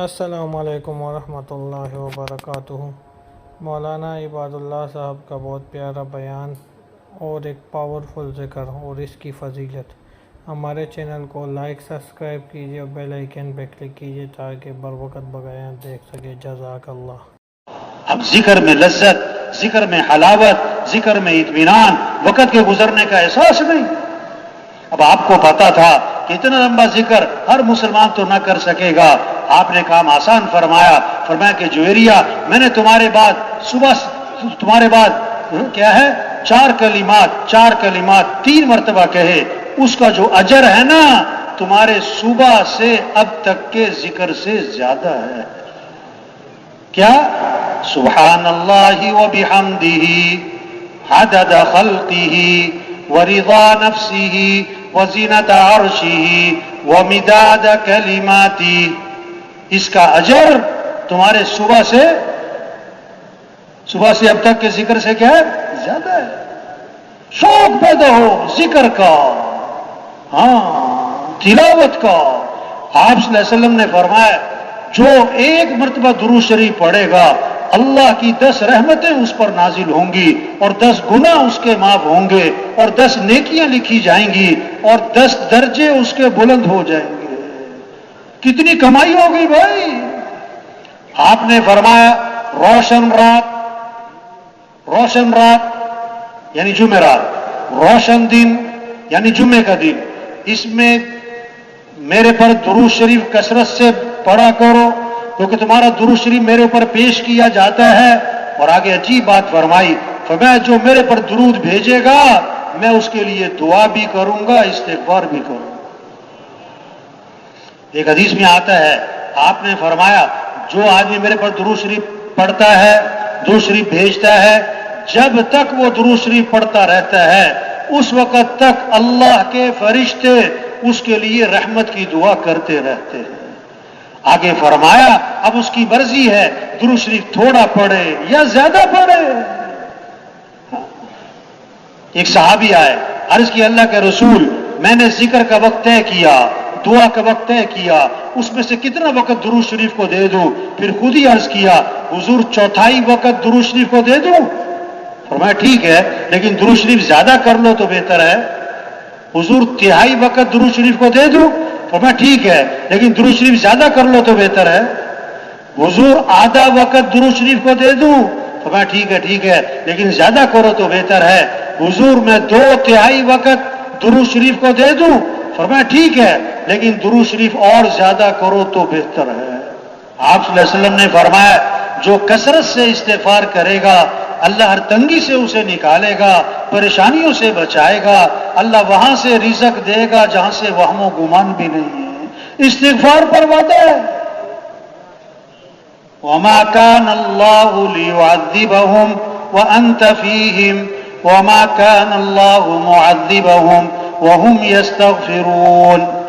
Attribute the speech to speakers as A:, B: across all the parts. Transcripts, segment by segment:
A: السلام علیکم ورحمۃ اللہ وبرکاتہ۔ مولانا عباد اللہ صاحب کا بہت پیارا بیان اور ایک پاورفل ذکر اور اس کی فضیلت۔ ہمارے چینل کو لائک، سبسکرائب کیجیے اور بیل آئیکن پہ کلک کیجیے تاکہ بر وقت بغیر دیکھ سکے۔ جزاک اللہ۔
B: اب ذکر میں لذت، ذکر میں حلاوت، ذکر میں اطمینان، وقت کے گزرنے کا احساس نہیں۔ اب آپ کو پتا تھا کہ اتنا لمبا ذکر ہر مسلمان تو نہ کر سکے گا۔ آپ نے کام آسان فرمایا فرمایا کہ جویریا میں نے تمہارے بعد صبح تمہارے بعد ہاں، کیا ہے؟ چار کلمات چار کلمات، تین مرتبہ کہے۔ اس کا جو اجر ہے نا، تمہارے صبح سے اب تک کے ذکر سے زیادہ ہے۔ کیا؟ سبحان اللہ و بحمدہ، عدد خلقہ، ورضا نفسہ، وزینت عرشہ، ومداد کلماتی اس کا اجر تمہارے صبح سے صبح سے اب تک کے ذکر سے کیا ہے؟ زیادہ ہے۔ شوق پیدا ہو، ذکر کا۔ ہاں تلاوت کا۔ آپ صلی اللہ علیہ وسلم نے فرمایا، جو ایک مرتبہ درو شریف پڑھے گا، اللہ کی دس رحمتیں اس پر نازل ہوں گی، اور دس گنا اس کے معاف ہوں گے، اور دس نیکیاں لکھی جائیں گی، اور دس درجے اس کے بلند ہو جائیں گے۔ کتنی کمائی ہوگی بھائی؟ آپ نے فرمایا، روشن رات روشن رات یعنی جمعرات روشن دن یعنی جمعے کا دن۔ اس میں میرے پر درو شریف کثرت سے پڑھا کرو، کیونکہ تمہارا درو شریف میرے اوپر پیش کیا جاتا ہے۔ اور آگے عجیب بات فرمائی، فرمایا، جو میرے پر درود بھیجے گا، میں اس کے لیے دعا بھی کروں گا، استغفار بھی کروں گا۔ ایک حدیث میں آتا ہے، آپ نے فرمایا، جو آدمی میرے پر درو شریف پڑھتا ہے، درو شریف بھیجتا ہے، جب تک وہ درو شریف پڑھتا رہتا ہے، اس وقت تک اللہ کے فرشتے اس کے لیے رحمت کی دعا کرتے رہتے ہیں۔ آگے فرمایا، اب اس کی مرضی ہے، درو شریف تھوڑا پڑھے یا زیادہ پڑھے۔ ایک صحابی آئے، عرض کی اللہ کے رسول، میں نے ذکر کا وقت طے کیا۔ دعا کا وقت طے کیا، اس میں سے کتنا وقت درو شریف کو دے دوں؟ پھر خود ہی عرض کیا، حضور چوتھائی وقت درو شریف کو دے دوں؟ فرمایا ٹھیک ہے، لیکن درو شریف زیادہ کر لو تو بہتر ہے۔ حضور تہائی وقت درو شریف کو دے دوں؟ فرمایا ٹھیک ہے، لیکن درو شریف زیادہ کر لو تو بہتر ہے۔ حضور آدھا وقت درو شریف کو دے دوں؟ فرمایا ٹھیک ہے ٹھیک ہے، لیکن زیادہ کرو تو بہتر ہے۔ حضور میں دو تہائی وقت درو شریف کو دے دوں؟ فرمایا ٹھیک ہے، لیکن درو شریف اور زیادہ کرو تو بہتر ہے۔ آپ صلی اللہ علیہ وسلم نے فرمایا، جو کثرت سے استغفار کرے گا، اللہ ہر تنگی سے اسے نکالے گا، پریشانیوں سے بچائے گا، اللہ وہاں سے رزق دے گا جہاں سے وہم و گمان بھی نہیں ہے۔ استغفار پر وعدہ ہے۔ وما كان الله ليعذبهم وانت فيهم وما كان الله معذبهم وهم يستغفرون۔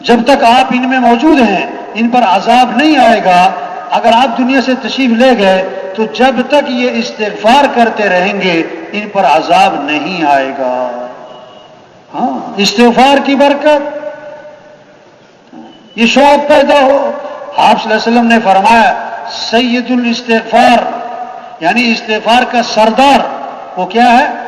B: جب تک آپ ان میں موجود ہیں، ان پر عذاب نہیں آئے گا، اگر آپ دنیا سے تشریف لے گئے، تو جب تک یہ استغفار کرتے رہیں گے، ان پر عذاب نہیں آئے گا۔ ہاں استغفار کی برکت۔ یہ شوق پیدا ہو۔ آپ صلی اللہ علیہ وسلم نے فرمایا، سید الاستغفار یعنی استغفار کا سردار، وہ کیا ہے؟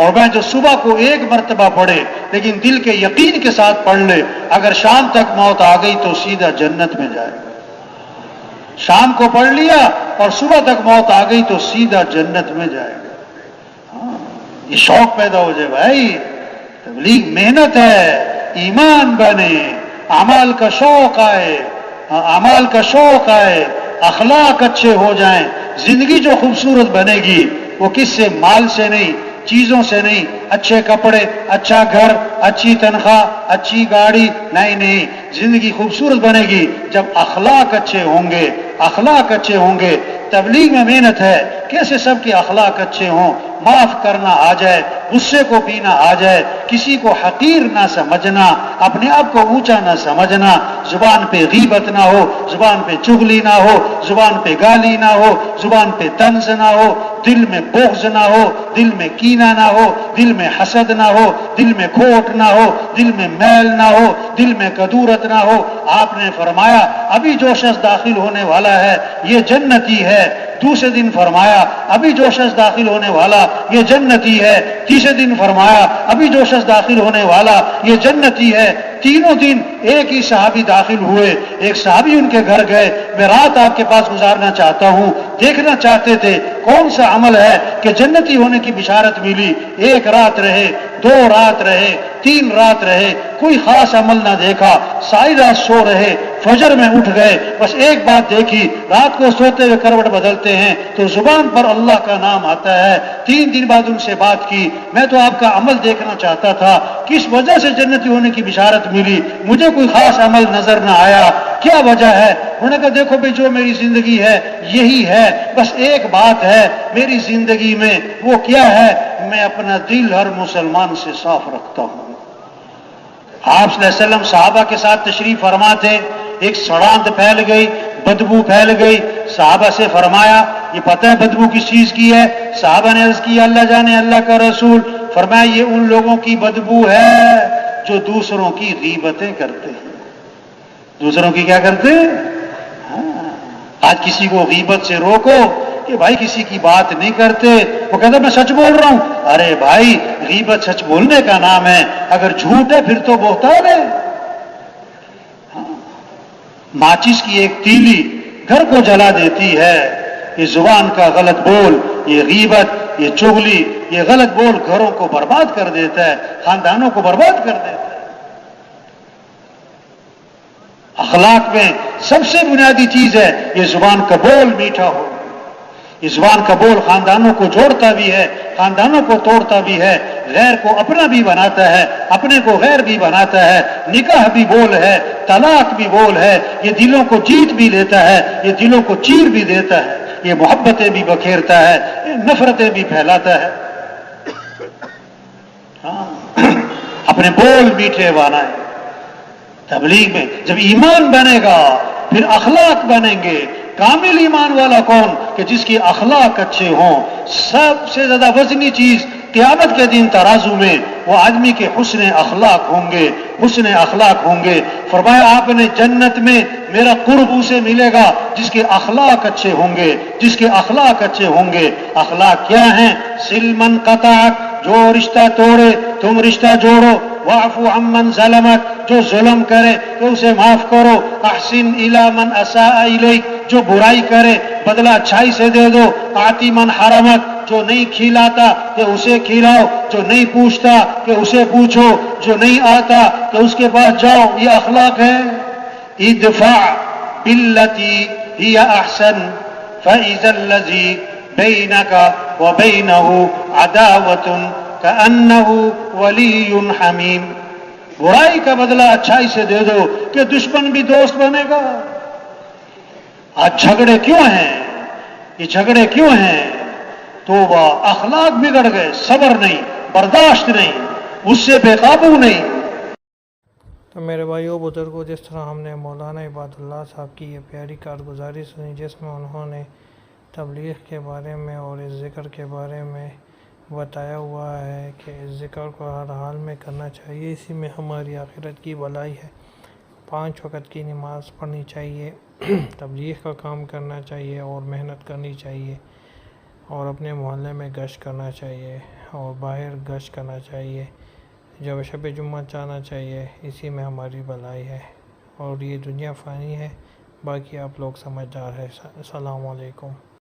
B: اور میں جو صبح کو ایک مرتبہ پڑھے، لیکن دل کے یقین کے ساتھ پڑھ لے، اگر شام تک موت آ گئی تو سیدھا جنت میں جائے۔ شام کو پڑھ لیا اور صبح تک موت آ گئی تو سیدھا جنت میں جائے۔ گا یہ شوق پیدا ہو جائے بھائی۔ تبلیغ محنت ہے، ایمان بنے امال کا شوق آئے۔ ہاں، امال کا شوق آئے، اخلاق اچھے ہو جائیں۔ زندگی جو خوبصورت بنے گی، وہ کس سے؟ مال سے نہیں۔ چیزوں سے نہیں۔ اچھے کپڑے اچھا گھر اچھی تنخواہ، اچھی گاڑی، نہیں نہیں، زندگی خوبصورت بنے گی۔ جب اخلاق اچھے ہوں گے، اخلاق اچھے ہوں گے، تبلیغ میں محنت ہے۔ کیسے سب کے اخلاق اچھے ہوں؟ معاف کرنا آ جائے، غصے کو پینا آ جائے۔ کسی کو حقیر نہ سمجھنا، اپنے آپ کو اونچا نہ سمجھنا۔ زبان پہ غیبت نہ ہو، زبان پہ چغلی نہ ہو، زبان پہ گالی نہ ہو، زبان پہ طنز نہ ہو۔ دل میں بغض نہ ہو، دل میں کینہ نہ ہو، دل میں حسد نہ ہو، دل میں کھوٹ نہ ہو، دل میں میل نہ ہو، دل میں کدورت نہ ہو، آپ نے فرمایا، ابھی جو شخص داخل ہونے والا ہے، یہ جنتی ہے۔ دوسرے دن فرمایا، ابھی جو شخص داخل ہونے والا، یہ جنتی ہے۔ تیسرے دن فرمایا، ابھی جو شخص داخل ہونے والا، یہ جنتی ہے۔ تینوں دن ایک ہی صحابی داخل ہوئے، ایک صحابی ان کے گھر گئے، میں رات آپ کے پاس گزارنا چاہتا ہوں، دیکھنا چاہتے تھے کون سا عمل ہے کہ جنتی ہونے کی بشارت ملی۔ ایک رات رہے، دو رات رہے، تین رات رہے، کوئی خاص عمل نہ دیکھا۔ ساری رات سو رہے، فجر میں اٹھ گئے، بس ایک بات دیکھی، رات کو سوتے ہوئے کروٹ بدلتے ہیں، تو زبان پر اللہ کا نام آتا ہے۔ تین دن بعد ان سے بات کی، میں تو آپ کا عمل دیکھنا چاہتا تھا، کس وجہ سے جنتی ہونے کی بشارت ملی مجھے کوئی خاص عمل نظر نہ آیا۔ کیا وجہ ہے؟ انہوں نے کہا، دیکھو بھائی، جو میری زندگی ہے، یہی ہے، بس ایک بات ہے، میری زندگی میں وہ کیا ہے؟ میں اپنا دل ہر مسلمان سے صاف رکھتا ہوں۔ آپ صلی اللہ علیہ وسلم صحابہ کے ساتھ تشریف فرما تھے ایک سڑانت پھیل گئی، بدبو پھیل گئی۔ صحابہ سے فرمایا، یہ پتہ ہے بدبو کس چیز کی ہے؟ صحابہ نے عرض کیا، اللہ جانے اللہ کا رسول۔ فرمایا، یہ ان لوگوں کی بدبو ہے۔ جو دوسروں کی غیبتیں کرتے ہیں۔ دوسروں کی کیا کرتے ہیں؟ ہاں۔ آج کسی کو غیبت سے روکو کہ بھائی کسی کی بات نہیں کرتے، وہ کہتا میں سچ بول رہا ہوں۔ ارے بھائی، غیبت سچ بولنے کا نام ہے۔ اگر جھوٹ ہے، پھر تو بہتان ہے۔ ہاں۔ ماچس کی ایک تیلی گھر کو جلا دیتی ہے۔ یہ زبان کا غلط بول، یہ غیبت، یہ چگلی یہ غلط بول گھروں کو برباد کر دیتا ہے، خاندانوں کو برباد کر دیتا ہے۔ اخلاق میں سب سے بنیادی چیز ہے، یہ زبان کا بول میٹھا ہو۔ یہ زبان کا بول خاندانوں کو جوڑتا بھی ہے، خاندانوں کو توڑتا بھی ہے، غیر کو اپنا بھی بناتا ہے، اپنے کو غیر بھی بناتا ہے۔ نکاح بھی بول ہے، طلاق بھی بول ہے، یہ دلوں کو جیت بھی لیتا ہے، یہ دلوں کو چیر بھی دیتا ہے۔ یہ محبتیں بھی بکھیرتا ہے، یہ نفرتیں بھی پھیلاتا ہے۔ ہاں اپنے بول میٹھے بنائے تبلیغ میں جب ایمان بنے گا پھر اخلاق بنیں گے۔ کامل ایمان والا کون کہ جس کی اخلاق اچھے ہوں، سب سے زیادہ وزنی چیز قیامت کے دن ترازو میں وہ آدمی کے حسن اخلاق ہوں گے، حسن اخلاق ہوں گے۔ فرمایا، آپ نے جنت میں میرا قرب اسے ملے گا جس کے اخلاق اچھے ہوں گے، جس کے اخلاق اچھے ہوں گے۔ اخلاق کیا ہیں؟ سلمن قطع جو رشتہ توڑے، تم رشتہ جوڑو۔ وعفو عمن ظلمت جو ظلم کرے، تو اسے معاف کرو۔ احسن الى من اساء الیک، جو برائی کرے، بدلہ اچھائی سے دے دو۔ آتی من حرمت جو نہیں کھلاتا، کہ اسے کھلاؤ۔ جو نہیں پوچھتا، کہ اسے پوچھو۔ جو نہیں آتا، کہ اس کے پاس جاؤ۔ یہ اخلاق ہے۔ ادفع باللتی ہی احسن فَإِذَا الَّذِي بَيْنَكَ وَبَيْنَهُ عَدَاوَةٌ كَأَنَّهُ وَلِيٌّ حَمِيمٌ برائی کا بدلہ اچھائی سے دے دو کہ دشمن بھی دوست بنے گا۔ آج جھگڑے کیوں ہیں؟ یہ جھگڑے کیوں ہیں؟ تو وہ اخلاق بگڑ گئے، صبر نہیں، برداشت نہیں، اس سے بے قابو نہیں۔
A: تو میرے بھائیوں بزرگوں جس طرح ہم نے مولانا عباد اللہ صاحب کی یہ پیاری کارگزاری سنی، جس میں انہوں نے تبلیغ کے بارے میں اور اس ذکر کے بارے میں بتایا ہوا ہے کہ اس ذکر کو ہر حال میں کرنا چاہیے۔ اسی میں ہماری آخرت کی بلائی ہے۔ پانچ وقت کی نماز پڑھنی چاہیے۔ تبلیغ کا کام کرنا چاہیے اور محنت کرنی چاہیے اور اپنے محلے میں گشت کرنا چاہیے اور باہر گشت کرنا چاہیے۔ جب شب جمعہ جانا چاہیے، اسی میں ہماری بلائی ہے۔ اور یہ دنیا فانی ہے، باقی آپ لوگ سمجھدار ہے السلام علیکم۔